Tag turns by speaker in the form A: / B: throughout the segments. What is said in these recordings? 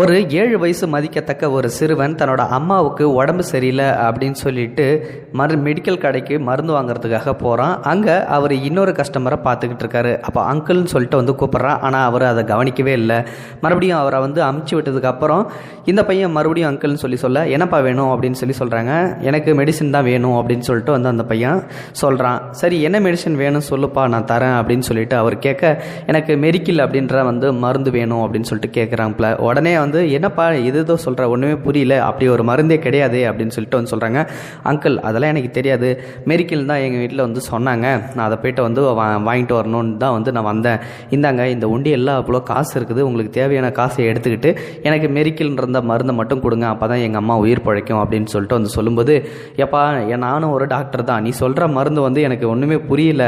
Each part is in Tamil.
A: ஒரு ஏழு வயசு மதிக்கத்தக்க ஒரு சிறுவன் தன்னோட அம்மாவுக்கு உடம்பு சரியில்லை அப்படின்னு சொல்லிட்டு மரு மெடிக்கல் கடைக்கு மருந்து வாங்குறதுக்காக போகிறான் அங்கே அவர் இன்னொரு கஸ்டமரை பார்த்துக்கிட்டு இருக்காரு. அப்போ அங்கிள்னு சொல்லிட்டு வந்து கூப்பிட்றான். ஆனால் அவர் அதை கவனிக்கவே இல்லை. மறுபடியும் அவரை வந்து அமுச்சு விட்டதுக்கப்புறம் இந்த பையன் மறுபடியும் அங்கிள்னு சொல்லி சொல்ல என்னப்பா வேணும்? அப்படின்னு சொல்லி சொல்கிறாங்க எனக்கு மெடிசின் தான் வேணும். அப்படின்னு சொல்லிட்டு வந்து அந்த பையன் சொல்கிறான் சரி என்ன மெடிசின் வேணும் சொல்லுப்பா நான் தரேன். அப்படின்னு சொல்லிட்டு அவர் கேட்க எனக்கு மெரிக்கில் அப்படின்ற வந்து மருந்து வேணும். அப்படின்னு சொல்லிட்டு கேட்குறாங்கப்ல உடனே வந்து வந்து என்னப்பா எதுதோ சொல்கிற ஒன்றுமே புரியல அப்படி ஒரு மருந்தே கிடையாது அப்படின்னு சொல்லிட்டு வந்து சொல்கிறாங்க அங்கிள் அதெல்லாம் எனக்கு தெரியாது. மெரிக்கில் தான் எங்கள் வீட்டில் வந்து சொன்னாங்க. நான் அதை போயிட்டு வந்து வா வாங்கிட்டு வரணும்னு தான் வந்து நான் வந்தேன். இந்தாங்க இந்த உண்டி எல்லாம் அவ்வளோ காசு இருக்குது. உங்களுக்கு தேவையான காசை எடுத்துக்கிட்டு எனக்கு மெரிக்கில்ன்ற மருந்தை மட்டும் கொடுங்க. அப்போ தான் எங்கள் அம்மா உயிர் பழைக்கும் அப்படின்னு சொல்லிட்டு வந்து சொல்லும்போது எப்பா நானும் ஒரு டாக்டர் தான். நீ சொல்கிற மருந்து வந்து எனக்கு ஒன்றுமே புரியல.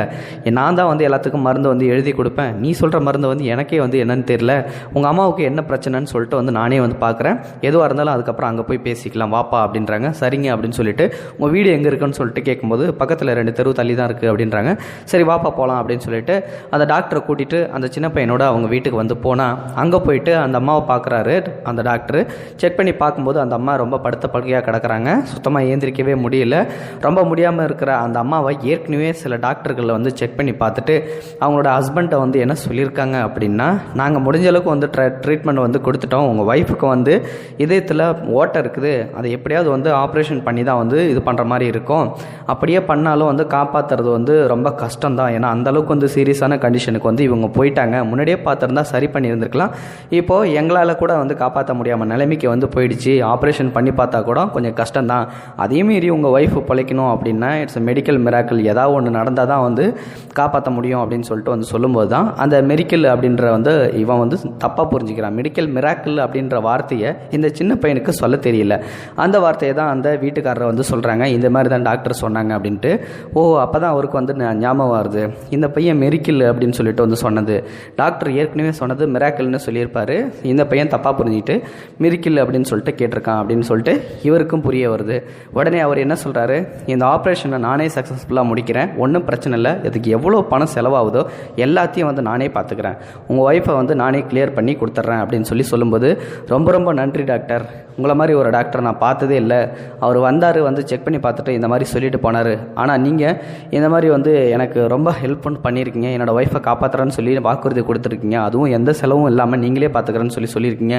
A: நான் தான் வந்து எல்லாத்துக்கும் மருந்து வந்து எழுதி கொடுப்பேன். நீ சொல்கிற மருந்து வந்து எனக்கே வந்து என்னன்னு தெரியல. உங்கள் அம்மாவுக்கு என்ன பிரச்சனைன்னு சொல்லிட்டு வந்து நானே வந்து பார்க்குறேன் எதுவாக இருந்தாலும் அதுக்கப்புறம் அங்கே போய் பேசிக்கலாம். வாப்பா அப்படின்றாங்க. சரிங்க அப்படின்னு சொல்லிட்டு உங்கள் வீடு எங்கே இருக்குன்னு சொல்லிட்டு கேட்கும்போது பக்கத்தில் ரெண்டு தெரு தள்ளி தான் இருக்குது அப்படின்றாங்க. சரி வாப்பா போகலாம் அப்படின்னு சொல்லிட்டு அந்த டாக்டரை கூட்டிகிட்டு அந்த சின்ன பையனோட அவங்க வீட்டுக்கு வந்து போனால் அங்கே போயிட்டு அந்த அம்மாவை பார்க்குறாரு அந்த டாக்டர் செக் பண்ணி பார்க்கும்போது அந்த அம்மா ரொம்ப படுத்த படுக்கையாக கிடக்குறாங்க. சுத்தமாக ஏந்திரிக்கவே முடியல. ரொம்ப முடியாமல் இருக்கிற அந்த அம்மாவை ஏற்கனவே சில டாக்டர்களை வந்து செக் பண்ணி பார்த்துட்டு அவங்களோட ஹஸ்பண்டை வந்து என்ன சொல்லியிருக்காங்க அப்படின்னா நாங்கள் முடிஞ்ச அளவுக்கு வந்து ட்ரீட்மெண்ட் வந்து கொடுத்துட்டோம். உங்கள் ஒய்ஃபுக்கு வந்து இதயத்தில் ஓட்டை இருக்குது. அதை எப்படியாவது வந்து ஆப்ரேஷன் பண்ணி தான் வந்து இது பண்ணுற மாதிரி இருக்கும். அப்படியே பண்ணாலும் வந்து காப்பாற்றுறது வந்து ரொம்ப கஷ்டம் தான் ஏன்னா அந்தளவுக்கு வந்து சீரியஸான கண்டிஷனுக்கு வந்து இவங்க போயிட்டாங்க. முன்னாடியே பார்த்துருந்தா சரி பண்ணியிருந்துருக்கலாம். இப்போது எங்களால் கூட வந்து காப்பாற்ற முடியாமல் நிலைமைக்கு வந்து போயிடுச்சு. ஆப்ரேஷன் பண்ணி பார்த்தா கூட கொஞ்சம் கஷ்டம் தான் அதே மீறி உங்கள் ஒய்ஃபு பிழைக்கணும் அப்படின்னா இட்ஸ் மெடிக்கல் மிராக்கிள் ஏதாவது ஒன்று நடந்தால் தான் வந்து காப்பாற்ற முடியும் அப்படின்னு சொல்லிட்டு வந்து சொல்லும்போது தான் அந்த மெடிக்கல் அப்படின்ற வந்து இவன் வந்து தப்பாக புரிஞ்சுக்கிறான். மெடிக்கல் மிராக்கிள் அப்படின்ற வார்த்தையை இந்த சின்ன பையனுக்கு சொல்ல தெரியல. அந்த வார்த்தையை தான் அந்த வீட்டுக்காரரை வந்து சொல்கிறாங்க இந்த மாதிரி தான் டாக்டர் சொன்னாங்க அப்படின்ட்டு. ஓ அப்போ தான் அவருக்கு வந்து ஞாபகம் வருது. இந்த பையன் மெரிக்கிள் அப்படின்னு சொல்லிட்டு வந்து சொன்னது. டாக்டர் ஏற்கனவே சொன்னது மிராக்கிள்னு சொல்லியிருப்பார். இந்த பையன் தப்பாக புரிஞ்சுக்கிட்டு மெரிக்கிள் அப்படின்னு சொல்லிட்டு கேட்டிருக்கான் அப்படின்னு சொல்லிட்டு இவருக்கும் புரிய வருது. உடனே அவர் என்ன சொல்கிறாரு இந்த ஆப்ரேஷனை நானே சக்ஸஸ்ஃபுல்லாக முடிக்கிறேன். ஒன்றும் பிரச்சனை இல்லை. இதுக்கு எவ்வளோ பணம் செலவாகுதோ எல்லாத்தையும் வந்து நானே பார்த்துக்கிறேன். உங்கள் ஒய்ஃபை வந்து நானே கிளியர் பண்ணி கொடுத்துட்றேன் அப்படின்னு சொல்லி சொல்லும்போது ரொம்ப ரொம்ப நன்றி டாக்டர். உங்களை மாதிரி ஒரு டாக்டர் நான் பார்த்ததே இல்லை. அவர் வந்தார் வந்து செக் பண்ணி பார்த்துட்டு இந்த மாதிரி சொல்லிட்டு போனார். ஆனால் நீங்கள் இந்த மாதிரி வந்து எனக்கு ரொம்ப ஹெல்ப் பண்ணியிருக்கீங்க. என்னோடய ஒய்ஃபை காப்பாற்றுறேன்னு சொல்லி வாக்குறுதி கொடுத்துருக்கீங்க. அதுவும் எந்த செலவும் இல்லாமல் நீங்களே பார்த்துக்கிறேன்னு சொல்லி சொல்லியிருக்கீங்க.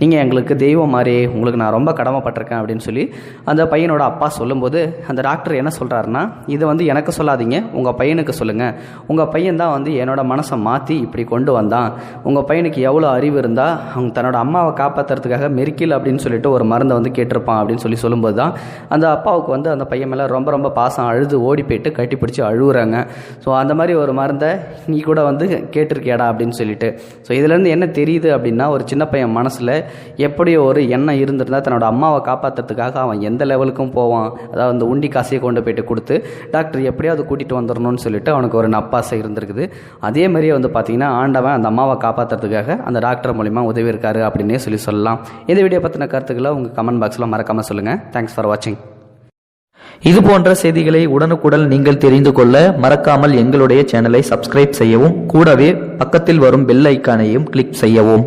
A: நீங்கள் எங்களுக்கு தெய்வம் மாதிரி உங்களுக்கு நான் ரொம்ப கடமைப்பட்டிருக்கேன் அப்படின்னு சொல்லி அந்த பையனோட அப்பா சொல்லும்போது அந்த டாக்டர் என்ன சொல்கிறாருன்னா இதை வந்து எனக்கு சொல்லாதீங்க உங்கள் பையனுக்கு சொல்லுங்கள் உங்கள் பையன் தான் வந்து என்னோட மனசை மாற்றி இப்படி கொண்டு வந்தான். உங்கள் பையனுக்கு எவ்வளோ அறிவு இருந்தால் அவங்க தன்னோட அம்மாவை காப்பாற்றுறதுக்காக மெரிக்கில் அப்படின்னு சொல்லிட்டு ஒரு மருந்தை வந்து கேட்டிருப்பான் அப்படின்னு சொல்லி சொல்லும்போது தான் அந்த அப்பாவுக்கு வந்து அந்த பையன் மேலே ரொம்ப ரொம்ப பாசம் அழுது ஓடி போயிட்டு கட்டி பிடிச்சி அழுகுறாங்க ஸோ அந்த மாதிரி ஒரு மருந்தை நீ கூட வந்து கேட்டிருக்கியாடா அப்படின்னு சொல்லிட்டு. ஸோ இதுலேருந்து என்ன தெரியுது அப்படின்னா ஒரு சின்ன பையன் மனசில் எப்படி ஒரு எண்ணம் இருந்திருந்தால் தன்னோட அம்மாவை காப்பாற்றுறதுக்காக அவன் எந்த லெவலுக்கும் போவான். அதாவது அந்த உண்டி காசையை கொண்டு போயிட்டு கொடுத்து டாக்டர் எப்படியாவது கூட்டிகிட்டு வந்துடணும்னு சொல்லிட்டு அவனுக்கு ஒரு நப்பாசை இருந்திருக்குது. அதே மாதிரியே வந்து பார்த்தீங்கன்னா ஆண்டவன் அந்த அம்மாவை காப்பாற்றுறதுக்காக அந்த டாக்டர் மூலிமா உதவி இருக்காரு அப்படின்னே சொல்லி சொல்லலாம். இந்த வீடியோ பற்றின கருத்துக்களை உங்கள் கமெண்ட் பாக்ஸில் மறக்காமல் சொல்லுங்கள் தேங்க்ஸ் ஃபார் வாட்சிங்
B: இது போன்ற செய்திகளை உடனுக்குடன் நீங்கள் தெரிந்து கொள்ள மறக்காமல் எங்களுடைய சேனலை சப்ஸ்கிரைப் செய்யவும் கூடவே பக்கத்தில் வரும் பெல் ஐக்கானையும் கிளிக் செய்யவும்.